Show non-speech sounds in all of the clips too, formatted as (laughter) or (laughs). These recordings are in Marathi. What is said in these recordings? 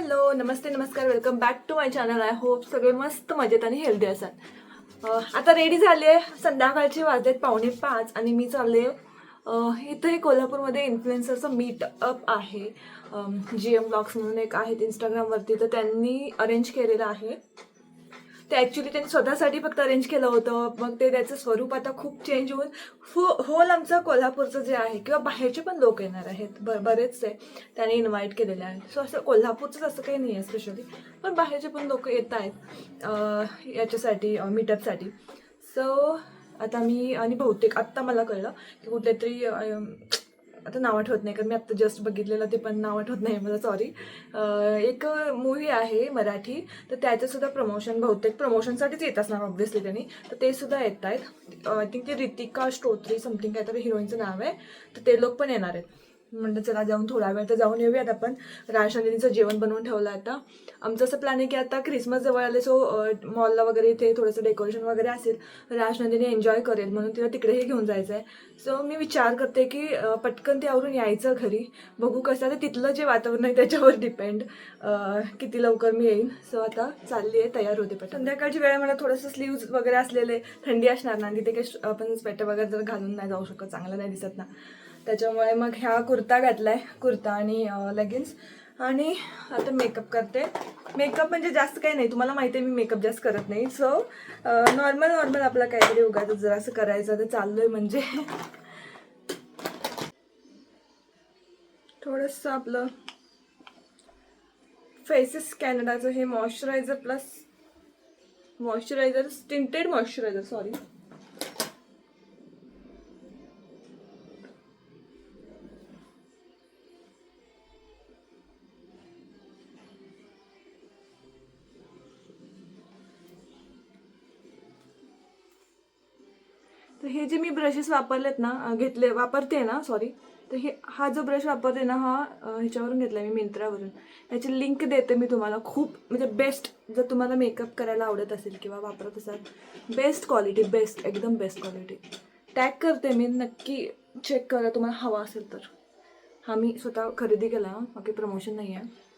हॅलो नमस्ते नमस्कार welcome back to my channel I hope सगळे मस्त मजेत आणि हेल्दी असाल. आता रेडी झाले संध्याकाळचे वाजलेत पावणे पाच आणि मी चालले इथे कोल्हापूरमध्ये इन्फ्लुएन्सरचं मीटअप आहे. जी एम ब्लॉग्स म्हणून एक आहेत इंस्टाग्रामवरती तर त्यांनी अरेंज केलेलं आहे. ते ॲक्च्युली त्यांनी स्वतःसाठी फक्त अरेंज केलं होतं. मग ते त्याचं स्वरूप आता खूप चेंज होऊन हो, फो होल आमचं कोल्हापूरचं जे आहे किंवा बाहेरचे पण लोक येणार आहेत. ब बरेचसे त्याने इन्व्हाइट केलेले आहेत. सो असं कोल्हापूरचंच असं काही नाही आहे स्पेशली पण बाहेरचे पण लोक येत आहेत याच्यासाठी मीटअपसाठी सो आता मी आणि बहुतेक आत्ता मला कळलं की कुठेतरी आता नाव आठवत नाही कारण मी आत्ता जस्ट बघितलेलं ते पण नाव आठवत नाही मला सॉरी एक मूवी आहे मराठी तर त्याचंसुद्धा प्रमोशन बहुतेक प्रमोशनसाठीच येत असणार ऑब्व्हियसली त्यांनी. तर ते सुद्धा येत आहेत आय थिंक ते रितिका श्रोत्री समथिंग काहीतरी हिरोईनचं नाव आहे. तर ते लोक पण येणार आहेत. म्हणलं चला जाऊन थोडा वेळ तर जाऊन येऊयात आपण. राजनंदिनीचं जेवण बनवून ठेवलं आता. आमचं असं प्लॅन आहे की आता ख्रिसमस जवळ आले सो मॉलला वगैरे इथे थोडंसं डेकोरेशन वगैरे असेल राजनंदिनी एन्जॉय करेल. म्हणून तिला तिकडेही घेऊन जायचं आहे सो मी विचार करते की पटकन ते आवरून यायचं घरी. बघू कसं आता तिथलं जे वातावरण आहे त्याच्यावर डिपेंड किती लवकर मी येईन. सो आता चालली आहे तयार होते पटकन. संध्याकाळची वेळ मला थोडंसं स्लीव्ज वगैरे असलेले थंडी असणार ना तिथे काही आपण स्वेटर वगैरे जर घालून नाही जाऊ शकत चांगलं नाही दिसत ना. त्याच्यामुळे मग ह्या कुर्ता घातलाय कुर्ता आणि लेगिन्स आणि आता मेकअप करते. मेकअप म्हणजे जास्त काही नाही तुम्हाला माहिती आहे मी मेकअप जास्त करत नाही. सो नॉर्मल नॉर्मल आपला काहीतरी उगाच जर असं करायचं तर चाललोय म्हणजे. थोडंसं आपलं फेसेस कॅनडाचं हे moisturiser plus moisturiser tinted moisturiser sorry हे जे मी ब्रशेस वापरलेत ना घेतले वापरते ना सॉरी तर हे हा जो ब्रश वापरते ना हा ह्याच्यावरून घेतला मी मिंत्रावरून. याची लिंक देते मी तुम्हाला. खूप म्हणजे बेस्ट जर तुम्हाला मेकअप करायला आवडत असेल किंवा वापरत असाल बेस्ट क्वालिटी बेस्ट एकदम बेस्ट क्वालिटी टॅग करते मी नक्की चेक करा तुम्हाला हवा असेल तर. हा मी स्वतः खरेदी केला बाकी प्रमोशन नाही आहे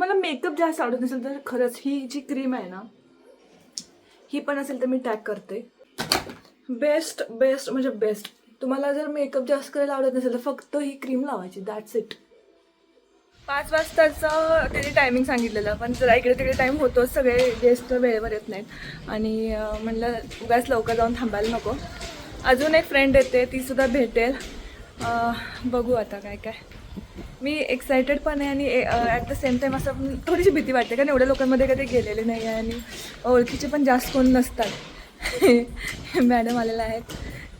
तुम्हाला मेकअप जास्त आवडत नसेल तर खरंच ही जी क्रीम आहे ना ही पण असेल तर मी टॅग करते. बेस्ट बेस्ट म्हणजे बेस्ट तुम्हाला जर मेकअप जास्त करायला आवडत नसेल तर फक्त ही क्रीम लावायची दॅट्स इट पाच वाजताचं त्याची टायमिंग सांगितलेलं पण जरा इकडे तिकडे टाईम होतो सगळे गेस्ट वेळेवर येत नाहीत. आणि म्हणलं उगाच लवकर जाऊन थांबायला नको. अजून एक फ्रेंड येते ती सुद्धा भेटेल. बघू आता काय काय. मी एक्सायटेड पण आहे आणि ॲट द सेम टाईम असं थोडीशी भीती वाटते कारण एवढ्या लोकांमध्ये कधी गेलेले नाही आहे आणि ओळखीचे पण जास्त कोण नसतात. (laughs) मॅडम आलेल्या आहेत.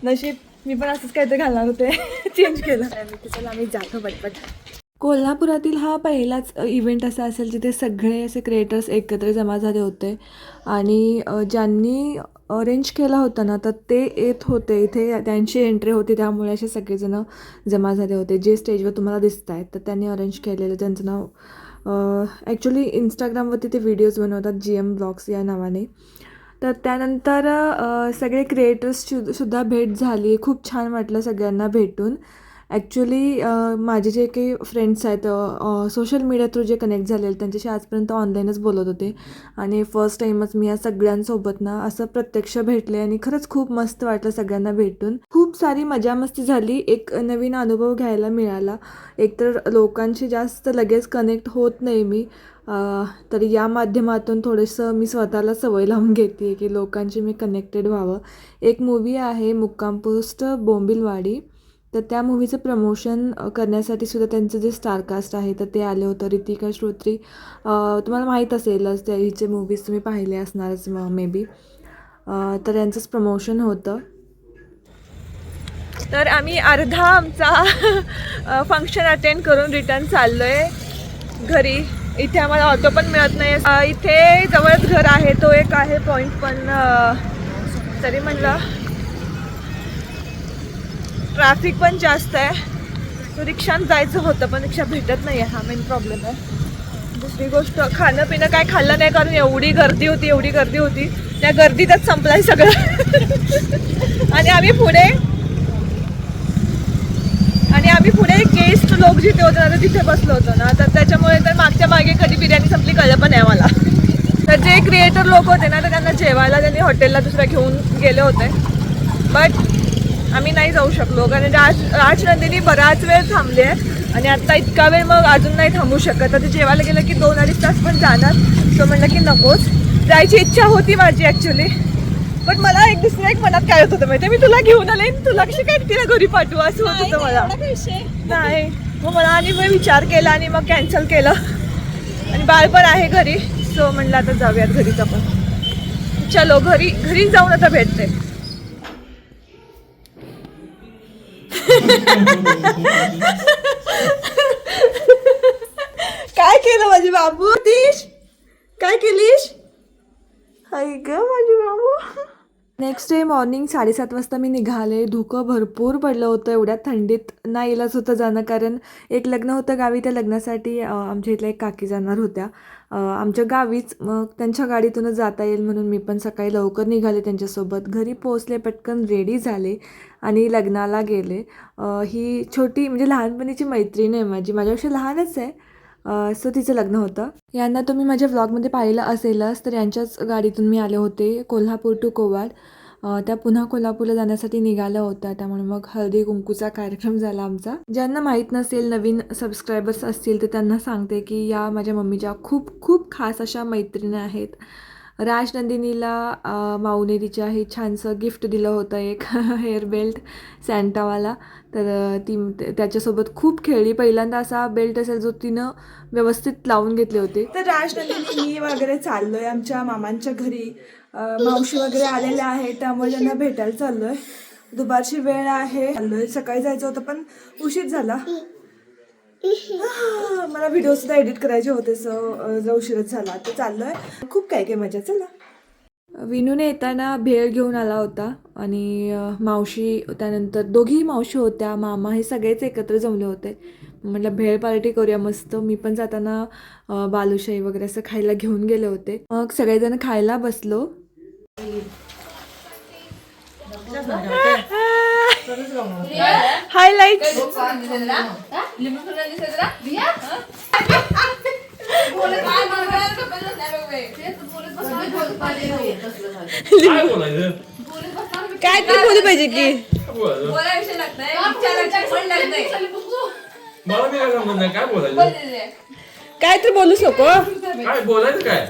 नशीब मी पण असंच काहीतरी घालणार होते. (laughs) चेंज केलं. मी चला आम्ही जातो पटपट. कोल्हापुरातील हा पहिलाच इव्हेंट असा असेल जिथे सगळे असे क्रिएटर्स एकत्र जमा झाले होते. आणि ज्यांनी अरेंज केला होता ना तर ते येत होते. इथे त्यांची एंट्री होती त्यामुळे असे सगळेजण जमा झाले होते. जे स्टेजवर तुम्हाला दिसत आहेत तर त्यांनी अरेंज केलेलं. त्यांचं नाव ॲक्च्युली इंस्टाग्रामवरती ते व्हिडिओज बनवतात जी एम ब्लॉग्स या नावाने. तर त्यानंतर सगळे क्रिएटर्सची सुद्धा भेट झाली. खूप छान वाटलं सगळ्यांना भेटून. ॲक्च्युली माझे जे काही फ्रेंड्स आहेत सोशल मीडिया थ्रू जे कनेक्ट झालेले त्यांच्याशी आजपर्यंत ऑनलाईनच बोलत होते. आणि फर्स्ट टाईमच मी या सगळ्यांसोबत ना असं प्रत्यक्ष भेटले आणि खरंच खूप मस्त वाटलं सगळ्यांना भेटून. खूप सारी मजा मस्ती झाली. एक नवीन अनुभव घ्यायला मिळाला. एकतर लोकांशी जास्त लगेच कनेक्ट होत नाही मी. तर या माध्यमातून थोडंसं मी स्वतःला सवय लावून घेते की लोकांशी मी कनेक्टेड व्हावं. एक मूवी आहे मुक्काम पोस्ट बोंबिलवाडी. तर त्या मूवीचं प्रमोशन करण्यासाठी सुद्धा त्यांचं जे स्टारकास्ट आहे तर ते आले होतं. रितिका श्रोत्री तुम्हाला माहीत असेलच त्या हिचे मूवीज तुम्ही पाहिले असणारच मे बी तर यांचंच प्रमोशन होतं. तर आम्ही अर्धा आमचा फंक्शन अटेंड करून रिटर्न चाललो आहे घरी. इथे आम्हाला ऑटो पण मिळत नाही. इथे जवळच घर आहे तो एक आहे पॉईंट पण तरी म्हणलं ट्रॅफिक पण जास्त आहे. तो रिक्षानं जायचं होतं पण रिक्षा भेटत नाही आहे हा मेन प्रॉब्लेम आहे. दुसरी गोष्ट खाणं पिणं काय खाल्लं नाही कारण एवढी गर्दी होती एवढी गर्दी होती. त्या गर्दीतच संपलाय सगळं. (laughs) आणि आम्ही पुढे आणि आम्ही पुढे गेस्ट लोक जिथे होते ना तिथे बसलो होतो ना. तर त्याच्यामुळे तर मागच्या मागे कधी बिर्याणी संपली कळलं पण नाही मला तर जे क्रिएटर लोक होते ना तर त्यांना जेवायला त्यांनी हॉटेलला दुसऱ्या घेऊन गेले होते. बट आम्ही नाही जाऊ शकलो. कारण राज राज नंदिनी बराच वेळ थांबली आहे. आणि आता इतका वेळ मग अजून नाही थांबू शकत. आता जेवायला गेलं की दोन अडीच तास पण जाणार. तो म्हणलं की नकोच. जायची इच्छा होती माझी ॲक्च्युली पण मला एक दुसरं एक मनात काय होत होतं माहिती मी तुला घेऊन आले तुला कशी काय तिला घरी पाठवू? असं होत होतं मला. नाही मग मला आणि मी विचार केला आणि मग कॅन्सल केलं. आणि बाळ पण आहे घरी. सो म्हणलं आता जाऊयात घरीच आपण. चलो घरी घरी जाऊन आता भेटते. काय केलं माझी बाबू? तीश? काय केलीस हाय ग माझी बाबू. नेक्स्ट डे मॉर्निंग साडेसात वाजता मी निघाले. धुकं भरपूर पडलं होतं. एवढ्या थंडीत नाही इलाज होतं जाणं. कारण एक लग्न होतं गावी. त्या लग्नासाठी आमच्या इथल्या एक काकी जाणार होत्या. आमच्या गावीच मग त्यांच्या गाडीतूनच जाता येईल म्हणून मी पण सकाळी लवकर निघाले त्यांच्यासोबत. घरी पोहोचले पटकन रेडी झाले आणि लग्नाला गेले. ही छोटी म्हणजे लहानपणीची मैत्रीण आहे माझी. माझ्यापेक्षा लहानच आहे. सो तिचं लग्न होतं. यांना तुम्ही माझ्या व्लॉगमध्ये पाहिलं असेलच तर यांच्याच गाडीतून मी आले होते कोल्हापूर टू कोवाड. त्या पुन्हा कोल्हापूरला जाण्यासाठी निघाल्या होत्या. त्यामुळे मग हळदी कुंकूचा कार्यक्रम झाला आमचा. ज्यांना माहीत नसेल नवीन सबस्क्रायबर्स असतील तर त्यांना सांगते की या माझ्या मम्मीच्या खूप खूप खास अशा मैत्रिणी आहेत. राजनंदिनीला माऊने तिच्या हे छानसं गिफ्ट दिलं होतं एक (laughs) हेअर बेल्ट सँटावाला तर ती त्याच्यासोबत खूप खेळली. पहिल्यांदा असा बेल्ट असेल जो तिनं व्यवस्थित लावून घेतले होते. तर राजनंदिनी मी वगैरे चाललोय आमच्या मामांच्या घरी. मावशी वगैरे आलेल्या आहेत त्यामुळे त्यांना भेटायला चाललोय. दुपारची वेळ आहे. चाललोय. सकाळी जायचं होतं पण उशीर झाला. (laughs) मला व्हिडिओ सुद्धा एडिट करायचे होते सो उशीरच झाला तर चाललोय. खूप काय काय मजा चला. विनूने येताना भेळ घेऊन आला होता आणि मावशी त्यानंतर दोघीही मावशी होत्या मामा हे सगळेच एकत्र जमले होते. म्हटलं भेळ पार्टी करूया मस्त. मी पण जाताना बालुशाही वगैरे असं खायला घेऊन गेले होते. मग सगळेजण खायला बसलो. (laughs) (laughs) हायलाईट (laughs) काय बोलायचं? काय तरी बोलू पाहिजे की? काय बोलायचं? मला मी काय समजत नाही काय बोलायचं? काय तरी बोलूच नको. काय बोलायचं काय?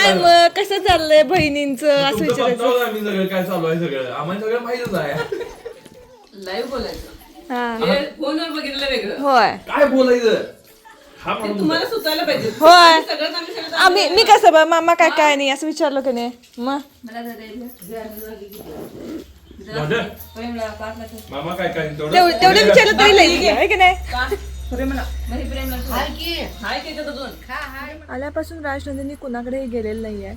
काय मग? कसं चाललंय बहिणींचं असं तुमचं विचारायचं बघताव आम्ही सगळं काय चालू आहे सगळं. आम्हाला सगळं माहितच आहे. लाईव्ह बोलायचं. हा. हे फोनवर बघितलं वेगळं. होय. काय बोलायचं? हा ते तुम्हाला सुचायला पाहिजे. होय. सगळं आम्ही सगळं आम्ही मी कसं बा मामा काय काय नाही असं विचारलं की नाही? मग? झालं? मामा काय काय तेवढं तेवढं विचारलं तरी लई आहे की नाही? का मग प्रेमला हाय की. हाय की त्याच्यात अजून आल्यापासून राजनंदिनी कुणाकडेही गेलेलं नाही आहे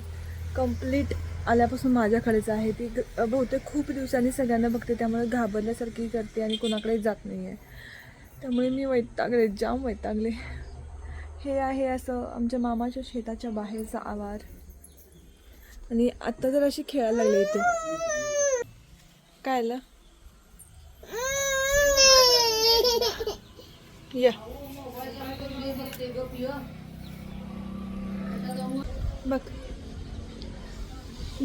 कंप्लीट आल्यापासून माझ्याकडेच आहे. ती ग- बहुतेक खूप दिवसांनी सगळ्यांना बघते त्यामुळे घाबरल्यासारखी करते आणि कुणाकडेच जात नाही आहे त्यामुळे मी वैतागले जाम वैतागले. हे आहे असं आमच्या मामाच्या शेताच्या बाहेरचा आवार. आणि आत्ता जर अशी खेळायला लागले इथे काय आलं? या। बघ.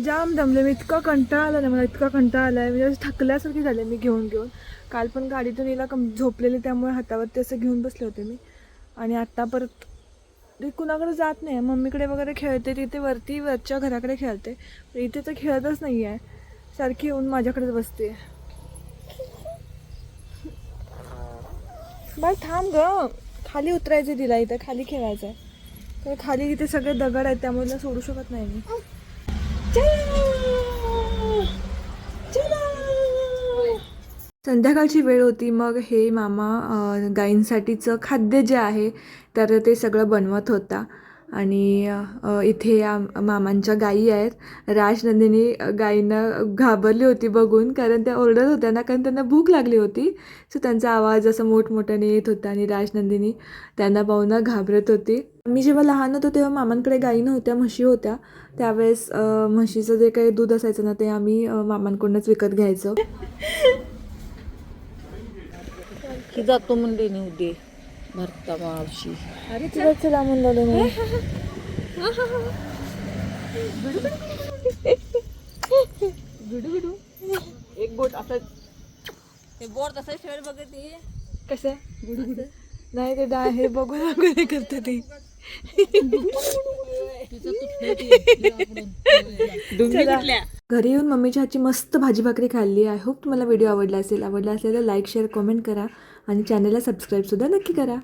जाम दमले मी इतका कंटाळा आला ना मला इतका कंटाळा आला आहे म्हणजे थकल्यासारखी झाले मी घेऊन घेऊन. काल पण गाडीतून हिला कम झोपलेली त्यामुळे हातावरती असं घेऊन बसले होते मी. आणि आत्ता परत ते कुणाकडे जात नाही मम्मीकडे वगैरे खेळते तिथे वरती वरच्या घराकडे खेळते. इथे तर खेळतच नाही आहे सारखी येऊन माझ्याकडेच बसते बाय थांब ग. खाली उतरायचं तिला इथं. खाली खेळायचं आहे तर खाली इथे सगळे दगड आहेत त्यामुळे सोडू शकत नाही मी. संध्याकाळची वेळ होती मग हे मामा गाईंसाठीचं गायींसाठीचं खाद्य जे आहे तर ते सगळं बनवत होता. आणि इथे या मामांच्या गायी आहेत. राजनंदिनी गायींना घाबरली होती बघून कारण त्या ओरडत होत्या ना कारण त्यांना भूक लागली होती. सो त्यांचा आवाज असं मोठमोठ्याने येत होता आणि राजनंदिनी त्यांना पाहून घाबरत होती. मी जेव्हा लहान होतो तेव्हा मामांकडे गाई नव्हत्या म्हशी होत्या. त्यावेळेस म्हशीचं जे काही दूध असायचं ना ते आम्ही मामांकडूनच विकत घ्यायचो. जातो म्हणले नाही भरता मावशी. अरे तुला चला. म्हणलं एक बोट आता ते बोर तसं शेड बघते कसं? नाही ते डा हे बघून हे करते ती. घरी येऊन मम्मीच्या हातची मस्त भाजी भाकरी खाल्ली. आय होप तुम्हाला व्हिडिओ आवडला असेल. आवडला असेल तर लाईक शेअर कमेंट करा. आणि चॅनलला सबस्क्राईबसुद्धा नक्की करा.